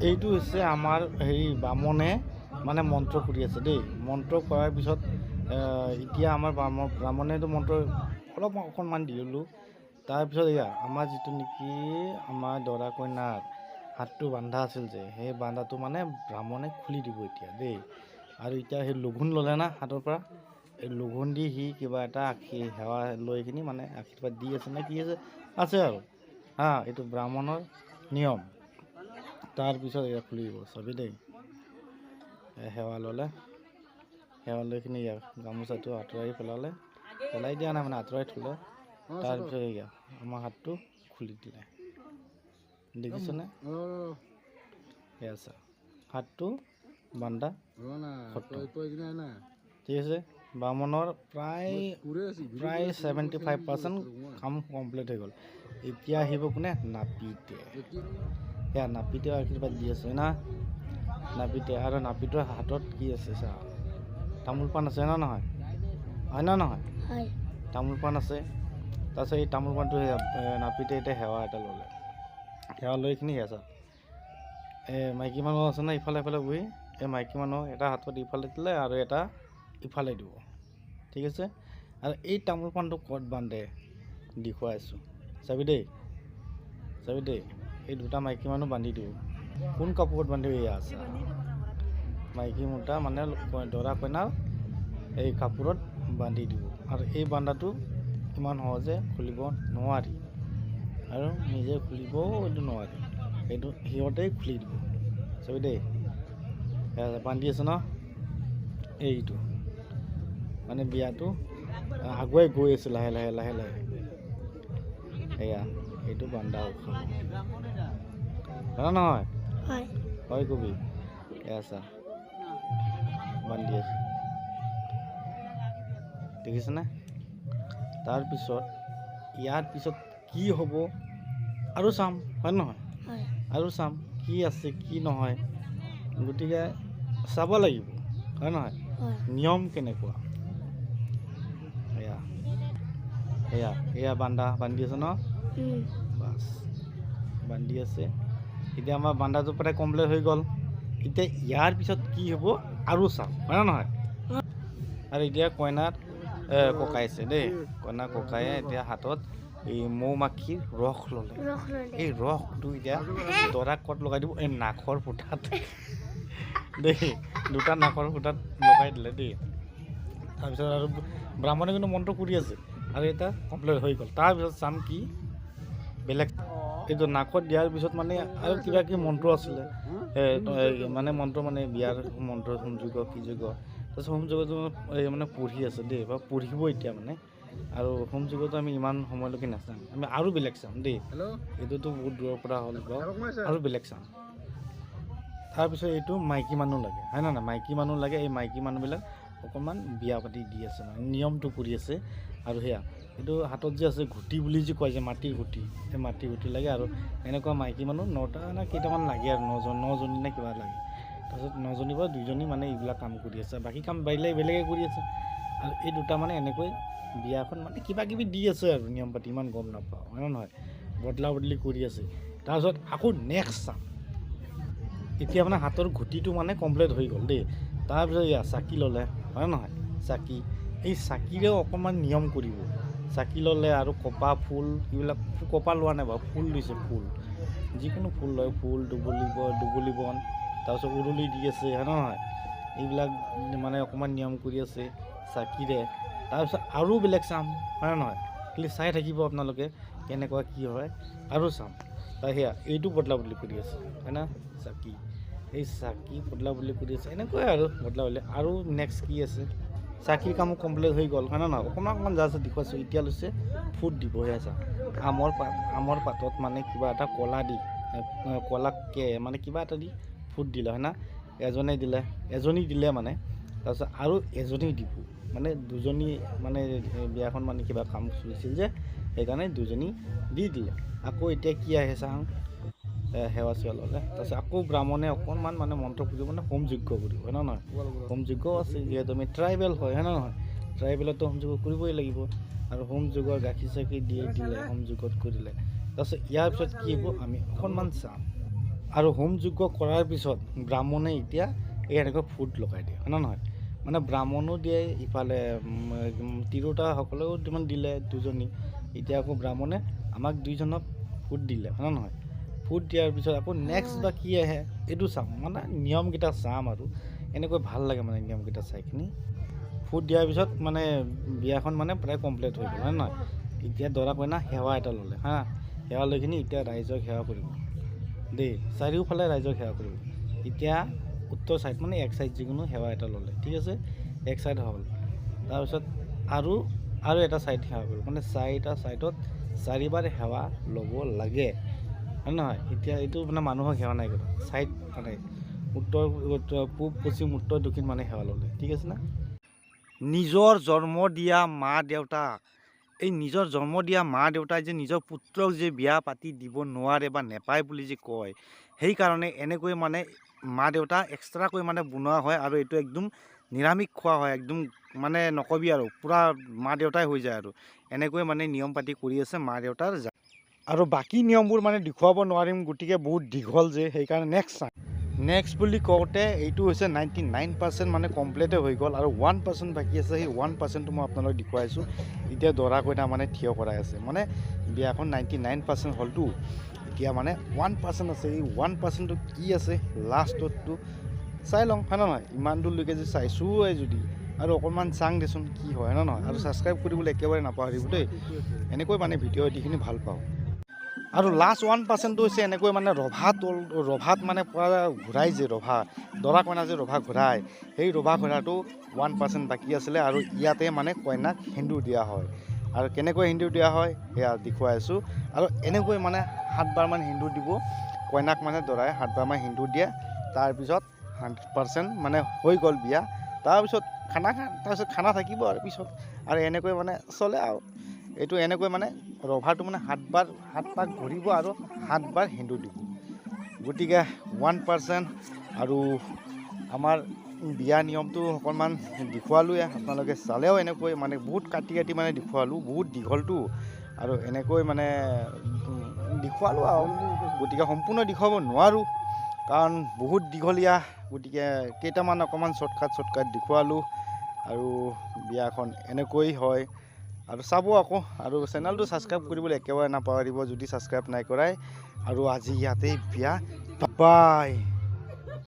এইটো হৈছে আমাৰ হেৰি বামনে মানে মন্ত্ৰ কৰি আছে দেই। মন্ত্ৰ কৰাৰ পিছত এতিয়া আমাৰ বাম ব্ৰাহ্মণেতো মন্ত্ৰ অলপ অকণমান দিলোঁ তাৰপিছত এয়া আমাৰ যিটো নেকি আমাৰ দৰা কইনাৰ হাতটো বান্ধা আছিল যে সেই বান্ধাটো মানে ব্ৰাহ্মণে খুলি দিব এতিয়া দেই। আৰু এতিয়া সেই লঘোণ ল'লে না হাতৰ পৰা এই লঘোণ দি সি কিবা এটা আশী সেৱা লৈ কিনি মানে আশীৰ্বাদ দি আছে নে কি আছে আছে আৰু। হা এইটো ব্ৰাহ্মণৰ নিয়ম। তাৰপিছত এয়া খুলি দিব চাবি দেই। এ সেৱা ল'লে। সেৱা লৈ কিনি ইয়াৰ গামোচাটো আঁতৰাই পেলালে। পেলাই দিয়া নাই মানে আঁতৰাই থ'লে। তাৰপিছত এয়া আমাৰ হাতটো খুলি দিলে। দেখিছনে এয়া চা হাতটো বান্ধা ঠিক আছে বামনৰ প্ৰায় প্ৰায় ছেভেণ্টি ফাইভ পাৰ্চেণ্ট কাম কমপ্লিট হৈ গ'ল। এতিয়া আহিব কোনে? নাপিতে। সেয়া নাপিতে আশীৰ্বাদ দি আছে না নাপিতে আৰু নাপিতৰ হাতত কি আছে চা? তামোল পাণ আছে না নহয়? হয় না নহয়? হয়। তামোল পাণ আছে। তাৰপিছত এই তামোল পাণটো নাপিতে এতিয়া সেৱা এটা ল'লে। সেৱা লৈ কিনি সেয়া চা। এই মাইকী মানুহ আছে না ইফালে ইফালে বহি। এই মাইকী মানুহ এটা হাতত ইফালে দিলে আৰু এটা ইফালে দিব। ঠিক আছে? আৰু এই তামোল পাণটো ক'ত বান্ধে? দেখুৱাই আছোঁ। চাবি দেই। চাবি দেই। এই দুটা মাইকী মানুহ বান্ধি দিব কোন কাপোৰত বান্ধিব এয়া আছে। মাইকী মতা মানে দৰা কইনাৰ এই কাপোৰত বান্ধি দিব আৰু এই বান্ধাটো ইমান সহজে খুলিব নোৱাৰি। আৰু নিজে খুলিবও এইটো নোৱাৰি। সেইটো সিহঁতেই খুলি দিব। চাবি দেই। বান্ধি আছে ন? এইটো। মানে বিয়াটো আগুৱাই গৈ আছে লাহে লাহে লাহে লাহে। এয়া। এইটো বান্ধা উৎসৱ জানা নহয়? হয়। কবি। চা বান্ধি আছে। দেখিছেনে? তাৰপিছত ইয়াৰ পিছত কি হ'ব আৰু চাম হয় নহয়? হয়। আৰু চাম কি আছে কি নহয়। গতিকে চাব লাগিব হয় নহয়? হয়। নিয়ম কেনেকুৱা? এয়া। এয়া এয়া বান্ধা বান্ধি আছে ন? বাছ বান্ধি আছে। এতিয়া আমাৰ বান্ধাটো প্ৰায় কমপ্লিট হৈ গ'ল। এতিয়া ইয়াৰ পিছত কি হ'ব আৰু চাম হয় নে নহয়? আৰু এতিয়া কইনাত এ, ককাইছে দেই। কইনা ককায়ে এতিয়া হাতত এই মৌ মাখিৰ ৰস ল'লে। এই ৰসটো এতিয়া দৰাক ক'ত লগাই দিব? এই নাকৰ ফুটাত। দেই দুটা নাকৰ ফুটাত লগাই দিলে দেই। তাৰপিছত আৰু ব্ৰাহ্মণে কিন্তু মন্ত্ৰ কৰি আছে। আৰু এটা কমপ্লিট হৈ গ'ল। তাৰপিছত চাম কি? বেলেগ এইটো নাকত দিয়াৰ পিছত মানে আৰু কিবা কিবি মন্ত্ৰ আছিলে। মানে মন্ত্ৰ মানে বিয়াৰ মন্ত্ৰ যজ্ঞ কি যজ্ঞ। তাৰপিছত হোম যজ্ঞটো এই মানে পঢ়ি আছে দেই বা পঢ়িব এতিয়া মানে। আৰু হোম যজ্ঞটো আমি ইমান সময়লৈকে নাচাম। আমি আৰু বেলেগ চাম দেই। এইটোতো বহুত দূৰৰ পৰা হ'ল আৰু বেলেগ চাম। তাৰপিছত এইটো মাইকী মানুহ লাগে হয় না নাই মাইকী মানুহ লাগে এই মাইকী মানুহবিলাক অকণমান বিয়া পাতি দি আছে মানে নিয়মটো কৰি আছে। আৰু সেয়া এইটো হাতত যে আছে ঘুটি বুলি যে কয় যে মাটিৰ ঘুটি সেই মাটিৰ ঘুটি লাগে আৰু এনেকুৱা মাইকী মানুহ নটা নে কেইটামান লাগে আৰু নজন নজনী নে কিবা লাগে। তাৰপিছত নজনীৰ পৰা দুইজনী মানে এইবিলাক কাম কৰি আছে বাকী কাম বেলেগ বেলেগে কৰি আছে। আৰু এই দুটা মানে এনেকৈ বিয়াখন মানে কিবা কিবি দি আছে আৰু নিয়ম পাতি ইমান গম নাপাওঁ হয় নহয়? বদলা বদলি কৰি আছে। তাৰপিছত আকৌ নেক্সট চাম। এতিয়া মানে হাতৰ ঘুটিটো মানে কমপ্লিট হৈ গ'ল দেই। তাৰপিছত এয়া চাকি ল'লে হয় নহয়? চাকি। এই চাকিৰেও অকণমান নিয়ম কৰিব। চাকি ল'লে আৰু কপা ফুল এইবিলাক কপা লোৱা নাই বাৰু ফুল দিছে ফুল। যিকোনো ফুল লয় ফুল দুবলি ব- দুবলি বন তাৰপিছত উৰুলি দি আছে হয় নহয়? এইবিলাক মানে অকণমান নিয়ম কৰি আছে চাকিৰে। তাৰপিছত আৰু বেলেগ চাম হয় নহয়? খালি চাই থাকিব আপোনালোকে কেনেকুৱা কি হয় আৰু চাম। সেয়া এইটো বদলা বদলি কৰি আছে হয় না? চাকি। এই চাকি বদলা বদলি কৰি আছে এনেকুৱাই আৰু বদলা বদলি আৰু নেক্সট কি আছে? চাকিৰ কামো কমপ্লিট হৈ গ'ল হয় নে নহয়? অকণমান অকণমান জাষ্ট দেখুৱাইছোঁ এতিয়া লৈছে ফুট দিব সেয়া চা আমৰ পাত আমৰ পাতত মানে কিবা এটা কলা দি এ, কলাকে মানে কিবা এটা দি ফুট দিলে হয় না? এজনে দিলে এজনী দিলে মানে তাৰপিছত আৰু এজনী দিব। মানে দুজনী মানে বিয়াখন মানে কিবা কাম চলিছিল যে সেইকাৰণে দুজনী দি দিলে। আকৌ এতিয়া কি আহে চাওঁ? সেৱা চেৱা ল'লে। তাৰপিছত আকৌ ব্ৰাহ্মণে অকণমান মানে মন্ত্ৰ কৰিব মানে হোম যজ্ঞ কৰিব হয় নহয়? হোম যজ্ঞও আছে যিহেতু আমি ট্ৰাইবেল হয় হয় নে নহয়? ট্ৰাইবেলতো হোম যজ্ঞ কৰিবই লাগিব আৰু হোম যজ্ঞৰ গাখীৰ চাখীৰ দিয়ে দিলে হোম যজ্ঞত কৰিলে। তাৰপিছত ইয়াৰ পিছত কি হ'ব আমি অকণমান চাম। আৰু হোম যজ্ঞ কৰাৰ পিছত ব্ৰাহ্মণে এতিয়া এই এনেকৈ ফুট লগাই দিয়ে হয় নে নহয়? মানে ব্ৰাহ্মণো দিয়ে ইফালে তিৰোতাসকলেও দিলে দুজনী। এতিয়া আকৌ ব্ৰাহ্মণে আমাক দুইজনক ফুট দিলে হয় নহয়? ফুট দিয়াৰ পিছত আকৌ নেক্সট বা কি আহে এইটো চাম। মানে নিয়মকেইটা চাম আৰু। এনেকৈ ভাল লাগে মানে নিয়মকেইটা চাই কিনি। ফুট দিয়াৰ পিছত মানে বিয়াখন মানে প্ৰায় কমপ্লিট হৈ গ'ল হয় নহয়? এতিয়া দৰা কইনা সেৱা এটা ল'লে হা? সেৱা লৈ কিনি এতিয়া ৰাইজক সেৱা কৰিব। দেই চাৰিওফালে ৰাইজক সেৱা কৰিব। এতিয়া উত্তৰ ছাইড মানে এক ছাইড যিকোনো সেৱা এটা ল'লে ঠিক আছে? এক ছাইড হ'ল। তাৰপিছত আৰু আৰু এটা ছাইড সেৱা কৰিব। মানে চাৰিটা ছাইডত চাৰিবাৰ সেৱা ল'ব লাগে। নহয়? এতিয়া এইটো মানে মানুহক সেৱা নাই কৰা ছাইড মানে উত্তৰ পূব পশ্চিম উত্তৰ দক্ষিণ মানে সেৱা ল'লে। ঠিক আছে না? নিজৰ জন্ম দিয়া মা দেউতা এই নিজৰ জন্ম দিয়া মা দেউতাই যে নিজৰ পুত্ৰক যে বিয়া পাতি দিব নোৱাৰে বা নেপায় বুলি যে কয় সেইকাৰণে এনেকৈ মানে মা দেউতা এক্সট্ৰাকৈ মানে বনোৱা হয় আৰু এইটো একদম নিৰামিষ খোৱা হয় একদম মানে নকবি আৰু। পূৰা মা দেউতাই হৈ যায় আৰু। এনেকৈ মানে নিয়ম পাতি কৰি আছে মা দেউতাৰ আৰু বাকী নিয়মবোৰ মানে দেখুৱাব নোৱাৰিম গতিকে বহুত দীঘল যে সেইকাৰণে নেক্সট চাম নেক্সট বুলি কওঁতে এইটো হৈছে নাইণ্টি নাইন পাৰ্চেণ্ট মানে কমপ্লিটে হৈ গ'ল আৰু ওৱান পাৰ্চেণ্ট বাকী আছে সেই ওৱান পাৰ্চেণ্টটো মই আপোনালোকক দেখুৱাইছোঁ। এতিয়া দৰা কইনা মানে থিয় কৰাই আছে। মানে বিয়াখন নাইণ্টি নাইন পাৰ্চেণ্ট হ'লতো এতিয়া মানে ওৱান পাৰ্চেণ্ট আছে। এই ওৱান পাৰ্চেণ্টটো কি আছে লাষ্টতটো চাই লওঁ হয় নহয়? ইমান দূৰলৈকে যে চাইছোঁৱে যদি। আৰু অকণমান চাং দেচোন কি হয় হয় নহয়? আৰু ছাবস্ক্ৰাইব কৰিবলৈ একেবাৰে নাপাহৰিব দেই। এনেকৈ মানে ভিডিঅ' এডিখিনি ভাল পাওঁ। আৰু লাষ্ট ওৱান পাৰ্চেণ্টটো হৈছে এনেকৈ মানে ৰভা তল ৰভাত মানে পূৰা ঘূৰাই যে ৰভা দৰা কইনা যে ৰভা ঘূৰাই সেই ৰভা ঘূৰাটো ওৱান পাৰ্চেণ্ট বাকী আছিলে আৰু ইয়াতে মানে কইনাক সেন্দুৰ দিয়া হয়। আৰু কেনেকৈ সেন্দুৰ দিয়া হয় সেয়া দেখুৱাই আছোঁ। আৰু এনেকৈ মানে সাতবাৰমান সেন্দুৰ দিব কইনাক মানে দৰাই সাতবাৰমান সেন্দুৰ দিয়ে তাৰপিছত হাণ্ড্ৰেড পাৰ্চেণ্ট মানে হৈ গ'ল বিয়া। তাৰপিছত খানা খা তাৰপিছত খানা থাকিব আৰু পিছত। আৰু এনেকৈ মানে চলে আৰু। এইটো এনেকৈ মানে ৰভাটো মানে সাতবাৰ সাত পাক ঘূৰিব আৰু সাতবাৰ সেন্দুৰ দিব। গতিকে ওৱান পাৰ্চেণ্ট আৰু আমাৰ বিয়া নিয়মটো অকণমান দেখুৱালোৱে। আপোনালোকে চালেও এনেকৈ মানে বহুত কাটি কাটি মানে দেখুৱালোঁ বহুত দীঘলটো। আৰু এনেকৈ মানে দেখুৱালোঁ আৰু। গতিকে সম্পূৰ্ণ দেখুৱাব নোৱাৰোঁ কাৰণ বহুত দীঘলীয়া। গতিকে কেইটামান অকণমান শ্বৰ্টকাট শ্বৰ্টকাট দেখুৱালোঁ। আৰু বিয়াখন এনেকৈ হয়। আৰু চাব আকৌ আৰু চেনেলটো ছাবস্ক্ৰাইব কৰিবলৈ একেবাৰে নাপাহৰিব যদি ছাবস্ক্ৰাইব নাই কৰাই। আৰু আজি ইয়াতেই বিয়া। বাই